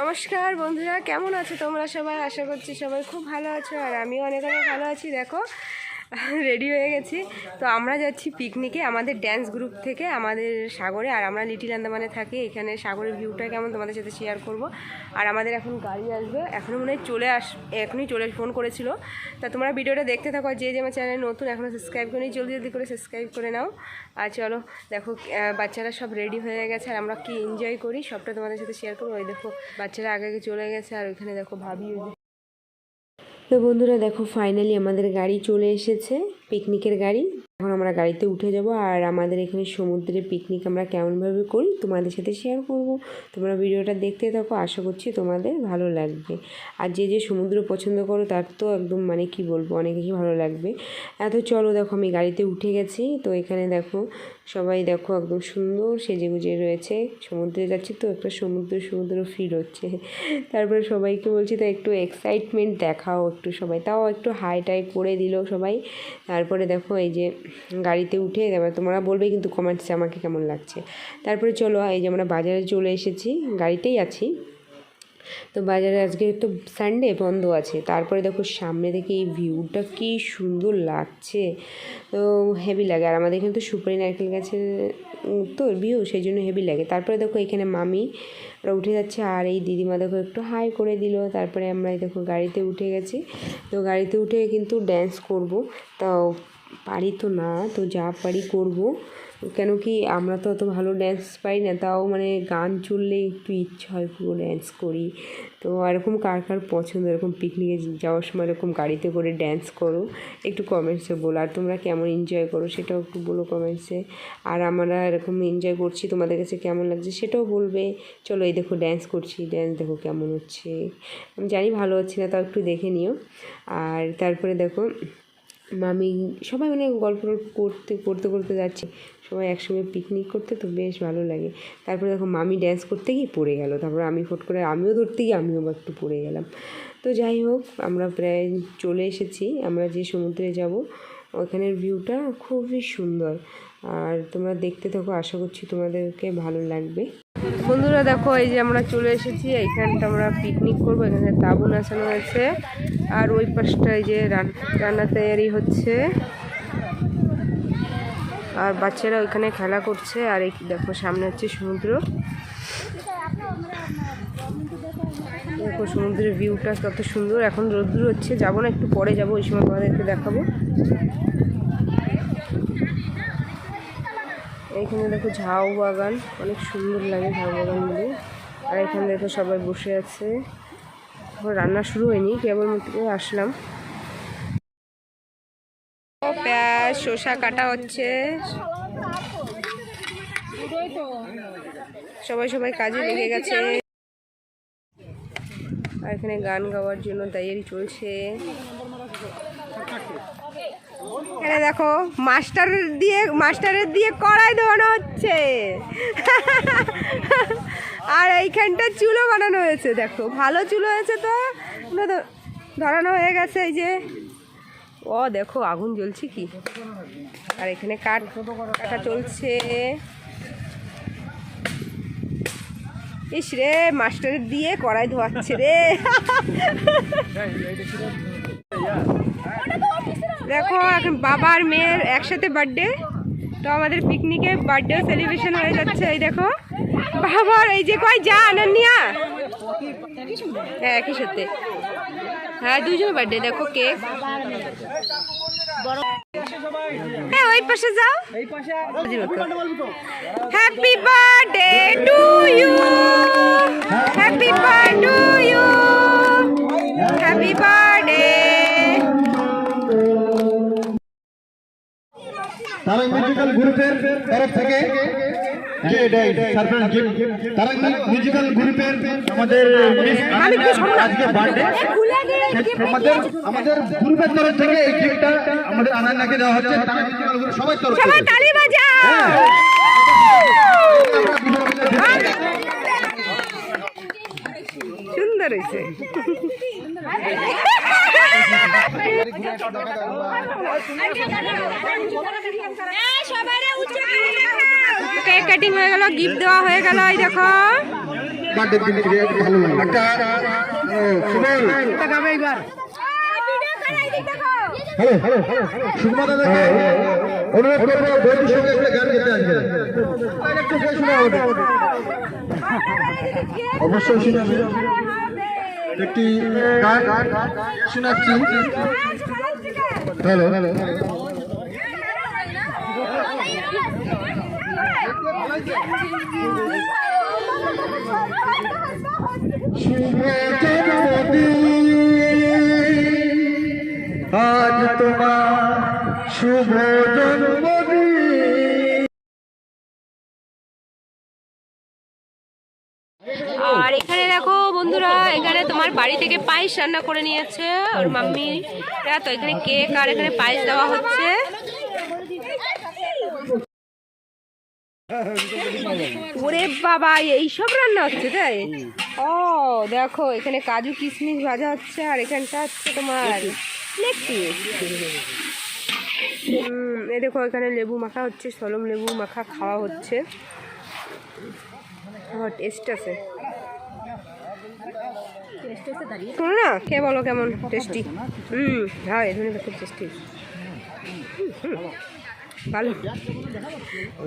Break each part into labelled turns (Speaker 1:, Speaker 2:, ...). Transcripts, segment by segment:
Speaker 1: নমস্কার বন্ধুরা, কেমন আছো তোমরা সবাই? আশা করছি সবাই খুব ভালো আছো আর আমিও অনেক অনেক ভালো আছি। দেখো রেডি হয়ে গেছি। তো আমরা যাচ্ছি পিকনিকে আমাদের ড্যান্স গ্রুপ থেকে, আমাদের সাগরে। আর আমরা লিটিল আন্দামানে থাকি, এখানে সাগরের ভিউটা কেমন তোমাদের সাথে শেয়ার করব। আর আমাদের এখন গাড়ি আসবে। এখনও মনে হয় চলে আস, এখনই চলে ফোন করেছিল। তা তোমরা ভিডিওটা দেখতে থাকো যে যে আমার চ্যানেল নতুন এখনও সাবস্ক্রাইব করি জলদি জলদি করে সাবস্ক্রাইব করে নাও। আর চলো, দেখো বাচ্চারা সব রেডি হয়ে গেছে, আর আমরা কি এনজয় করি, সবটা তোমাদের সাথে শেয়ার করব। ওই দেখো, বাচ্চারা আগে আগে চলে গেছে, আর ওইখানে দেখো ভাবি তো বন্ধুরা দেখো ফাইনালি আমাদের গাড়ি চলে এসেছে পিকনিকের গাড়ি। এখন আমরা গাড়িতে উঠে যাব আর আমাদের এখানে সমুদ্রে পিকনিক আমরা কেমনভাবে করি তোমাদের সাথে শেয়ার করব। তোমরা ভিডিওটা দেখতে থাকো, আশা করছি তোমাদের ভালো লাগবে। আর যে যে সমুদ্র পছন্দ করো তার তো একদম মানে কি বলব, অনেক কিছু ভালো লাগবে। এত চলো দেখো আমি গাড়িতে উঠে গেছি, তো এখানে দেখো সবাই দেখো একদম সুন্দর সেজে গুজে রয়েছে। সমুদ্রে যাচ্ছি তো একটা সমুদ্র সমুদ্র ফিল হচ্ছে। তারপরে সবাইকে বলছি তো একটু এক্সাইটমেন্ট দেখাও একটু সবাই। তাও একটু হাই টাই করে দিল সবাই। তারপরে দেখো এই যে গাড়িতে উঠে এবার তোমরা বলবে কিন্তু কমেন্টসে আমাকে কেমন লাগছে। তারপরে চলো, এই যে আমরা বাজারে চলে এসেছি, গাড়িতেই আছি। তো বাজারে আজকে তো সানডে বন্ধ আছে, তারপরে দেখো সামনে থেকে এই ভিউটা কি সুন্দর লাগছে। তো হেভি লাগে, আর আমাদের এখানে তো সুপারি নারকেল গাছের তো ভিউ সেই জন্য হেভি লাগে। তারপরে দেখো এখানে মামি ওরা উঠে যাচ্ছে, আর এই দিদিমা দেখো একটু হাই করে দিল। তারপরে আমরা দেখো গাড়িতে উঠে গেছি। তো গাড়িতে উঠে কিন্তু ড্যান্স করব। তাও পারি তো না, তো যা পারি করব। কেন কি আমরা তো অত ভালো ড্যান্স পারি না, তাও মানে গান চললে একটু ইচ্ছা হয় পুরো ড্যান্স করি। তো এরকম কার কার পছন্দ? এরকম পিকনিকে যাওয়ার সময় এরকম গাড়িতে করে ড্যান্স করো, একটু কমেন্টসে বলো। আর তোমরা কেমন এনজয় করো সেটাও একটু বলো কমেন্টসে আর আমরা এরকম এনজয় করছি, তোমাদের কাছে কেমন লাগছে সেটাও বলবে। চলো এই দেখো ড্যান্স করছি ড্যান্স দেখো কেমন হচ্ছে। আমি জানি ভালো হচ্ছে না, তাও একটু দেখে নিও। আর তারপরে দেখো মামি সবাই মানে গল্প টল্প করতে করতে করতে যাচ্ছে। সবাই একসঙ্গে পিকনিক করতে তো বেশ ভালো লাগে। তারপরে দেখো মামি ড্যান্স করতে গিয়ে পড়ে গেল। তারপরে আমি ফট করে আমিও ধরতে গিয়ে আমিও একটু পড়ে গেলাম। তো যাই হোক, আমরা প্রায় চলে এসেছি। আমরা যে সমুদ্রে যাব, ওখানের ভিউটা খুবই সুন্দর। আর তোমরা দেখতে থাকো, আশা করছি তোমাদেরকে ভালো লাগবে। বন্ধুরা দেখো, এই যে আমরা চলে এসেছি, এইখানটা আমরা পিকনিক করব, এখানে তাবু নাচানো হয়েছে। আর ওই পাশটা এই যে রান- রান্না তৈরি হচ্ছে। আর বাচ্চারা ওইখানে খেলা করছে, আর এই দেখো, সামনে হচ্ছে সমুদ্র। দেখো, সমুদ্রের ভিউটা কত সুন্দর। এখন রোদ্দুর হচ্ছে, যাব না, একটু পরে যাব, ওই সময় তোমাদেরকে দেখাবো। এইখানে দেখো ঝাউ বাগান, অনেক সুন্দর লাগে ঝাউ বাগানগুলি আর এখানে দেখো সবাই বসে আছে। রান্না শুরু হয়নি কেবল আসলাম। পেঁয়াজ, শসা কাটা হচ্ছে। সবাই সবাই কাজে লেগে গেছে। আর এখানে গান গাওয়ার জন্য তৈরি চলছে। এখানে দেখো, মাস্টার দিয়ে, মাস্টারের দিয়ে কড়াই ধোয়ানো হচ্ছে। আর এইখানটা চুলো বানানো হয়েছে, দেখো। ভালো চুলো হয়েছে তো ধরানো হয়ে গেছে, এই যে। ও, দেখো, আগুন জ্বলছে কি? আর এখানে কাঠ, কাটা চলছে। ইস রে মাস্টারের দিয়ে কড়াই ধোয়াচ্ছে রে। দেখো, এখন বাবার মেয়ের একসাথে বার্থডে তো আমাদের পিকনিকে বার্থডে সেলিব্রেশন হয়ে যাচ্ছে, এই দেখো। বাবার, এই যে কয় যা আনান্নিয়া হ্যাঁ একই সাথে। হ্যাঁ দুজন বার্থডে দেখো কেক হ্যাঁ ওই পাশে যাও। Happy birthday to you happy birthday
Speaker 2: গ্রুপের তরফ থেকে যে দেয় সারপ্রাইজ গিফট তারা মিউজিক্যাল গ্রুপের আমাদের মিস আজকে বার্থডে আমাদের আমাদের গ্রুপের তরফ থেকে এই গিফটটা আমাদের আনান্নাকে দেওয়া হচ্ছে তারা মিউজিক্যাল গ্রুপ সবাই তরফ থেকে।
Speaker 1: তালি সুন্দর হয়েছে। কেক কাটিং হয়ে গেল গিফট দেওয়া হয়ে গেল এই দেখো।
Speaker 2: বার্থডে দিন থেকে ভালো লাগে একটা ও, সুবল হ্যালো হ্যালো সুকুমার দাদাকে অনুরোধ করব বন্ধুর সঙ্গে একটা গান গেতে আসবে। একটু? অবশ্যই একটি গান শোনাচ্ছি। হ্যালো। হ্যালো আজ তোমার শুভ জন্মদিন
Speaker 1: আর এখানে দেখো বন্ধুরা, এখানে তোমার বাড়ি থেকে পায়েস রান্না করে নিয়েছে ওর মাম্মিরা তো এখানে কেক আর এখানে পায়েস দেওয়া হচ্ছে। ওরে বাবা, এইসব রান্না হচ্ছে তাই? ও, দেখো, এখানে কাজু কিশমিশ ভাজা হচ্ছে আর এখানটা হচ্ছে তোমার এই দেখো, এখানে লেবু মাখা হচ্ছে, সলম লেবু মাখা খাওয়া হচ্ছে। টেস্ট আছে। শোনো না কে বলো কেমন টেস্টি হুম হ্যাঁ খুব টেস্টি ভালো।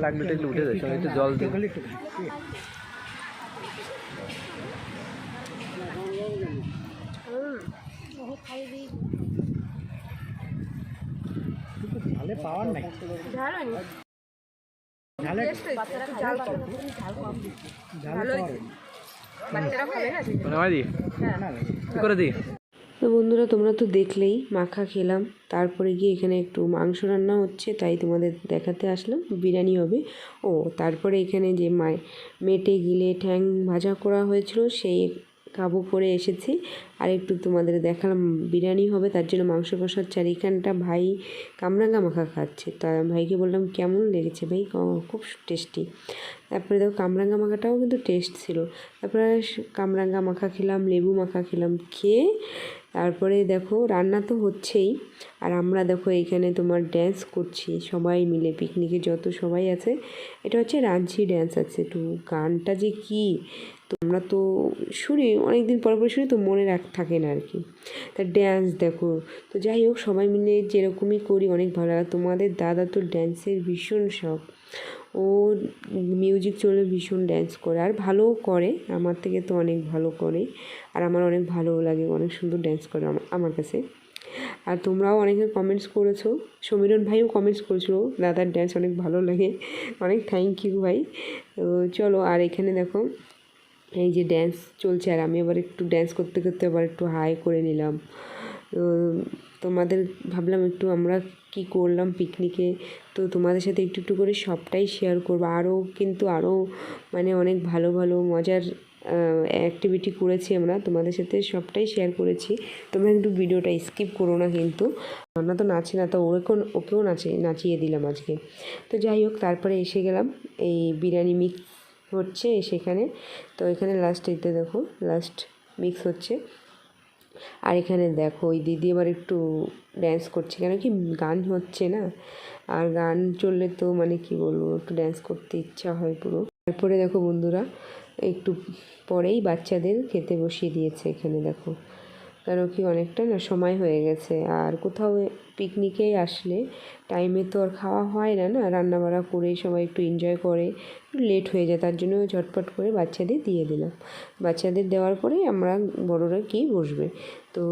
Speaker 3: লাগবে একটু উঠে যাচ্ছে একটু জল দিই।
Speaker 1: বাচ্চারা খাবে
Speaker 4: তো বন্ধুরা তোমরা তো দেখলেই মাখা খেলাম। তারপরে গিয়ে এখানে একটু মাংস রান্না হচ্ছে তাই তোমাদের দেখাতে আসলাম। বিরিয়ানি হবে। ও তারপরে এখানে যে মেটে গিলে ঠ্যাং ভাজা করা হয়েছিল সেই কাবু করে এসেছি। আর একটু তোমাদের দেখালাম, বিরিয়ানি হবে, তার জন্য মাংস কষাচ্ছে আর এখানটা ভাই কামরাঙ্গা মাখা খাচ্ছে। তা ভাইকে বললাম, কেমন লেগেছে ভাই? খুব টেস্টি তারপরে দেখো, কামরাঙ্গা মাখাটাও কিন্তু টেস্ট ছিল। তারপরে কামরাঙ্গা মাখা খেলাম, লেবু মাখা খেলাম, খেয়ে তারপরে দেখো, রান্না তো হচ্ছেই। আর আমরা দেখো, এখানে তোমার ড্যান্স করছি, সবাই মিলে পিকনিকে যত সবাই আছে, এটা হচ্ছে রাঞ্চি ড্যান্স আছে। একটু গানটা যে কি তোমরা তো শুনি অনেক দিন পর পর শুনি তো মনে রাখ, থাকে না আর কি তা ড্যান্স দেখো, তো যাই হোক, সবাই মিলে যেরকমই করি, অনেক ভালো লাগে। তোমাদের দাদা তো ড্যান্সের ভীষণ শখ। ও মিউজিক চলে ভীষণ ড্যান্স করে, আর ভালোও করে, আমার থেকে তো অনেক ভালো করে, আর আমার অনেক ভালোও লাগে, অনেক সুন্দর ড্যান্স করে আমা- আমার কাছে। আর তোমরাও অনেকে কমেন্টস করেছ, সমীরণ ভাইও কমেন্টস করেছিল, দাদার ড্যান্স অনেক ভালো লাগে, অনেক থ্যাংক ইউ ভাই। তো চলো, আর এখানে দেখো এই যে ড্যান্স চলছে আর আমি আবার একটু ড্যান্স করতে করতে আবার একটু হাই করে নিলাম। তো তোমাদের ভাবলাম একটু আমরা কি করলাম পিকনিকে তো তোমাদের সাথে একটু একটু করে সবটাই শেয়ার করব। আরও কিন্তু আরও মানে অনেক ভালো ভালো, মজার অ্যাক্টিভিটি করেছি আমরা। তোমাদের সাথে সবটাই শেয়ার করেছি। তোমরা কিন্তু ভিডিওটা স্কিপ করো না কিন্তু। আমরা তো নাচি না, তো ওকেও ওকেও নাচে, নাচিয়ে দিলাম আজকে। তো যাই হোক, তারপরে এসে গেলাম এই বিরিয়ানি মিক্স হচ্ছে সেখানে। তো এখানে লাস্ট এতে দেখো লাস্ট মিক্স হচ্ছে। আর এখানে দেখো ওই দিদি আবার একটু ড্যান্স করছে। কেন কি গান হচ্ছে না? আর গান চললে তো মানে কি বলব, একটু ড্যান্স করতে ইচ্ছা হয় পুরো। তারপরে দেখো বন্ধুরা, একটু পরেই বাচ্চাদের খেতে বসিয়ে দিয়েছে এখানে দেখো। কারণ কি অনেকটা না সময় হয়ে গেছে। আর কোথাও পিকনিকে আসলে টাইমে তো আর খাওয়া হয় না না? রান্না বান্না করে সবাই একটু এনজয় করে, একটু লেট হয়ে যায়। তার জন্য ঝটপট করে বাচ্চাদের দিয়ে দিলাম। বাচ্চাদের দেওয়ার পরে আমরা বড়রা কি বসবে? তো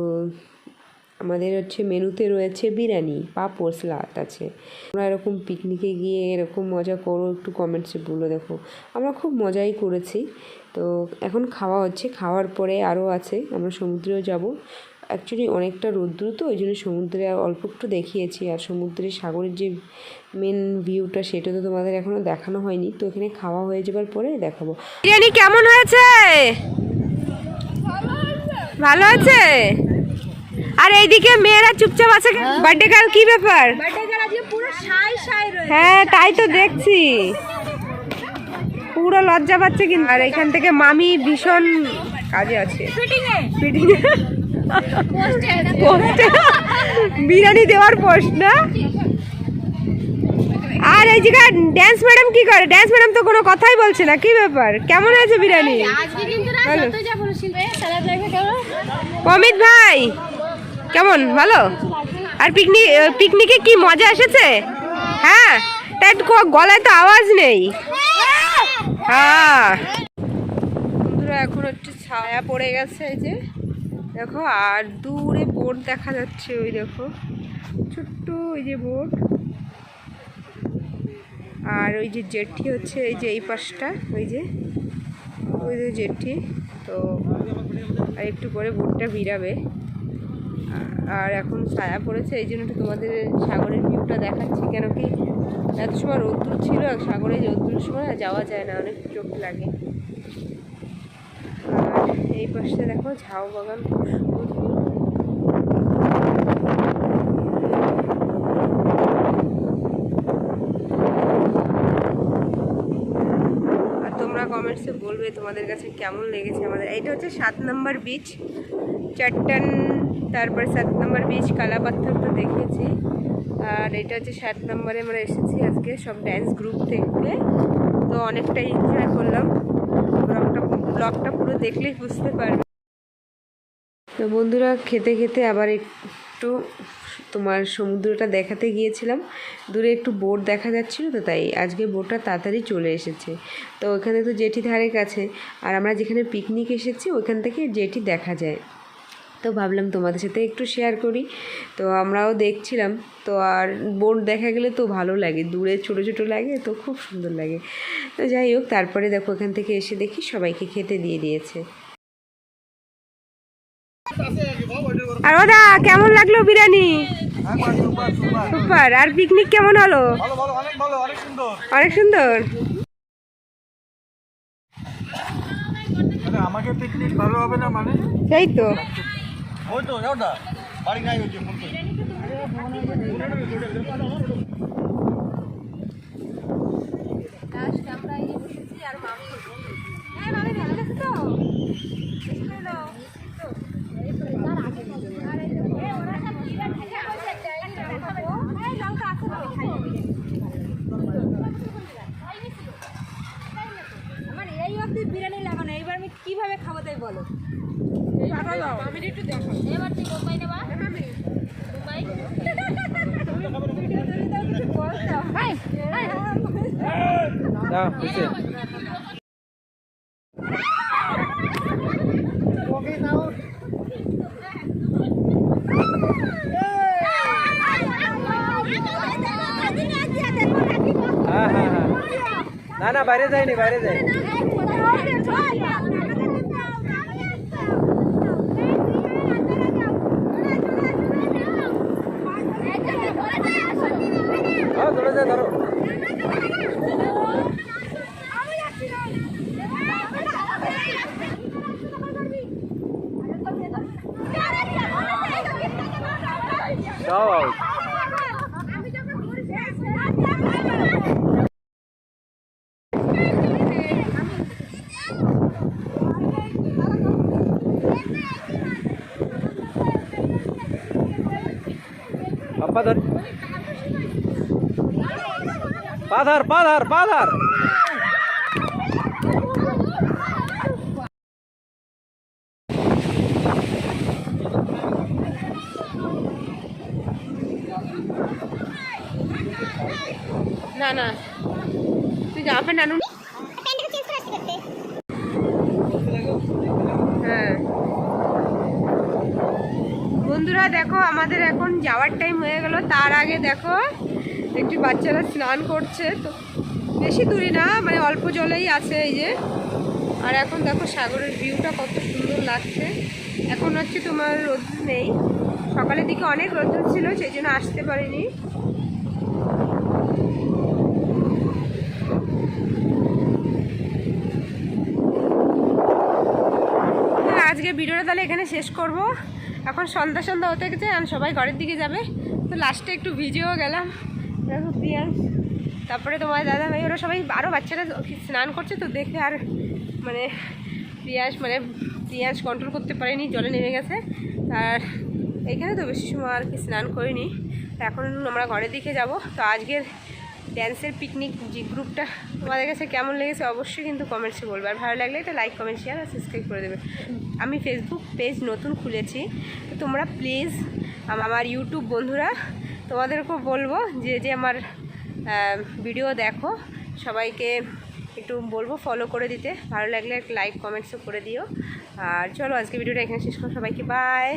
Speaker 4: আমাদের হচ্ছে মেনুতে রয়েছে বিরিয়ানি, পাঁপড়, স্লাদ আছে। আমরা এরকম পিকনিকে গিয়ে এরকম মজা করো, একটু কমেন্টসে বলো দেখো। আমরা খুব মজাই করেছি। তো এখন খাওয়া হচ্ছে, খাওয়ার পরে আরও আছে, আমরা সমুদ্রেও যাব। অ্যাকচুয়ালি অনেকটা রোদ্দুর তো, ওই জন্য সমুদ্রে অল্প একটু দেখিয়েছি। আর সমুদ্রের সাগরের যে মেন ভিউটা সেটা তো তোমাদের এখনও দেখানো হয়নি। তো এখানে খাওয়া হয়ে যাবার পরে দেখাবো।
Speaker 1: বিরিয়ানি কেমন হয়েছে? ভালো আছে আর এইদিকে মেয়েরা চুপচাপ আছে বার্থডে গার্ল কি ব্যাপার? হ্যাঁ তাই তো দেখছি। পুরো লজ্জা পাচ্ছে কিন্তু। আর এখান থেকে মামি ভীষণ কাজে আছে। বিরিয়ানি দেওয়ার পোস্ট না? আর এই জায়গায় ড্যান্স ম্যাডাম কি করে? ড্যান্স ম্যাডাম তো কোনো কথাই বলছে না। কি ব্যাপার? কেমন আছে বিরিয়ানি? অমিত ভাই কেমন? ভালো? আর পিকনিক পিকনিকে কি মজা এসেছে? হ্যাঁ? তা একটু গলায় তো আওয়াজ নেই। হ্যাঁ। বন্ধুরা, এখন একটু ছায়া পড়ে গেছে এই যে। দেখো, আর দূরে বোট দেখা যাচ্ছে ওই দেখো। ছোট্ট ওই যে বোট। আর ওই যে জেঠি হচ্ছে, এই যে এই পাশটা, ওই যে। ওই যে জেঠি। তো আর একটু পরে বোটটা ভিড়াবে আর এখন ছায়া পড়েছে, এই জন্য তোমাদের সাগরের ভিউটা দেখাচ্ছি। কেন কি এত সময় রোদ্দুর ছিল আর সাগরে রোদ্দুর সময় যাওয়া যায় না, অনেক চোখ লাগে। আর এই পাশে দেখো ঝাউ বাগান খুব সুন্দর view। আর তোমরা কমেন্টসে বলবে তোমাদের কাছে কেমন লেগেছে আমাদের। এইটা হচ্ছে সাত নম্বর বিচ চারটান তারপর সাত নম্বর বিচ কালাপাথর তো দেখেছি। আর এটা হচ্ছে সাত নম্বরে আমরা এসেছি আজকে সব ড্যান্স গ্রুপ থেকে তো অনেকটা এনজয় করলাম। ব্লগটা ব্লগটা পুরো দেখলেই বুঝতে পারবে।
Speaker 4: তো বন্ধুরা, খেতে খেতে আবার একটু তোমার সমুদ্রটা দেখাতে গিয়েছিলাম। দূরে একটু বোট দেখা যাচ্ছিল তো, তাই আজকে বোটটা তাড়াতাড়ি চলে এসেছে। তো ওখানে তো জেঠি ধারে কাছে, আর আমরা যেখানে পিকনিক এসেছি ওইখান থেকে জেঠি দেখা যায়। তো ভাবলাম তোমাদের সাথে একটু শেয়ার করি। তো আমরাও দেখছিলাম, তো আর বোট দেখা গেলে তো ভালো লাগে, দূরে ছোটো ছোটো লাগে তো খুব সুন্দর লাগে। তো যাই হোক, তারপরে দেখো ওখান থেকে এসে দেখি সবাইকে খেতে দিয়ে দিয়েছে।
Speaker 1: আর ওদা, কেমন লাগল বিরিয়ানি? সুপার। আর পিকনিক কেমন হলো?
Speaker 2: ভালো ভালো অনেক সুন্দর। আমাকে পিকনিক ভালো হবে না মানে
Speaker 1: সেই তো
Speaker 2: ওই তো যাও বাড়ি নাই হচ্ছে ফোন করে
Speaker 5: আমার এই অবধি বিরিয়ানি লাগানো এইবার আমি কীভাবে খাব তাই বলো দেখো এবার তুই বোম্বাই নেবা বোম্বাই
Speaker 3: না হয়েছে হ্যাঁ হ্যাঁ হ্যাঁ না না বাইরে যাইনি বাইরে যাই পাপা ধর পাধার পাধার পাধার
Speaker 1: না না তুই জামা প্যান্ট আনুন হ্যাঁ বন্ধুরা, দেখো, আমাদের এখন যাওয়ার টাইম হয়ে গেল। তার আগে দেখো, একটু বাচ্চারা স্নান করছে। তো বেশি দূরে না মানে অল্প জলেই আছে এই যে। আর এখন দেখো, সাগরের ভিউটা কত সুন্দর লাগছে। এখন হচ্ছে তোমার রোদ নেই। সকালের দিকে অনেক রোদ ছিল, সেই জন্য আসতে পারিনি। আজকে ভিডিওটা তাহলে এখানে শেষ করব। এখন সন্ধ্যা সন্ধ্যা হতে গেছে, আর সবাই ঘরের দিকে যাবে। তো লাস্টে একটু ভিজেও গেলাম। তারপরে তোমার দাদা ভাই, ওরা সবাই আরও বাচ্চারা স্নান করছে তো দেখে আর মানে পিঁয়াজ মানে পিঁয়াজ কন্ট্রোল করতে পারেনি, জলে নেমে গেছে। আর এখানে তো বেশি সময় আর কি স্নান করিনি। এখন আমরা ঘরের দিকে যাব। তো আজকের ড্যান্সের পিকনিক যে গ্রুপটা তোমাদের কাছে কেমন লেগেছে অবশ্যই কিন্তু কমেন্টসে বলবে। আর ভালো লাগলে একটা লাইক কমেন্ট শেয়ার আর সাবস্ক্রাইব করে দেবে। আমি ফেসবুক পেজ নতুন খুলেছি। তো তোমরা প্লিজ আমার ইউটিউব বন্ধুরা তোমাদেরকেও বলব যে যে আমার ভিডিও দেখো। সবাইকে একটু বলব ফলো করে দিতে। ভালো লাগলে লাইক কমেন্টসও করে দিও। আর চলো আজকে ভিডিওটা এখানে শেষ করো। সবাইকে বাই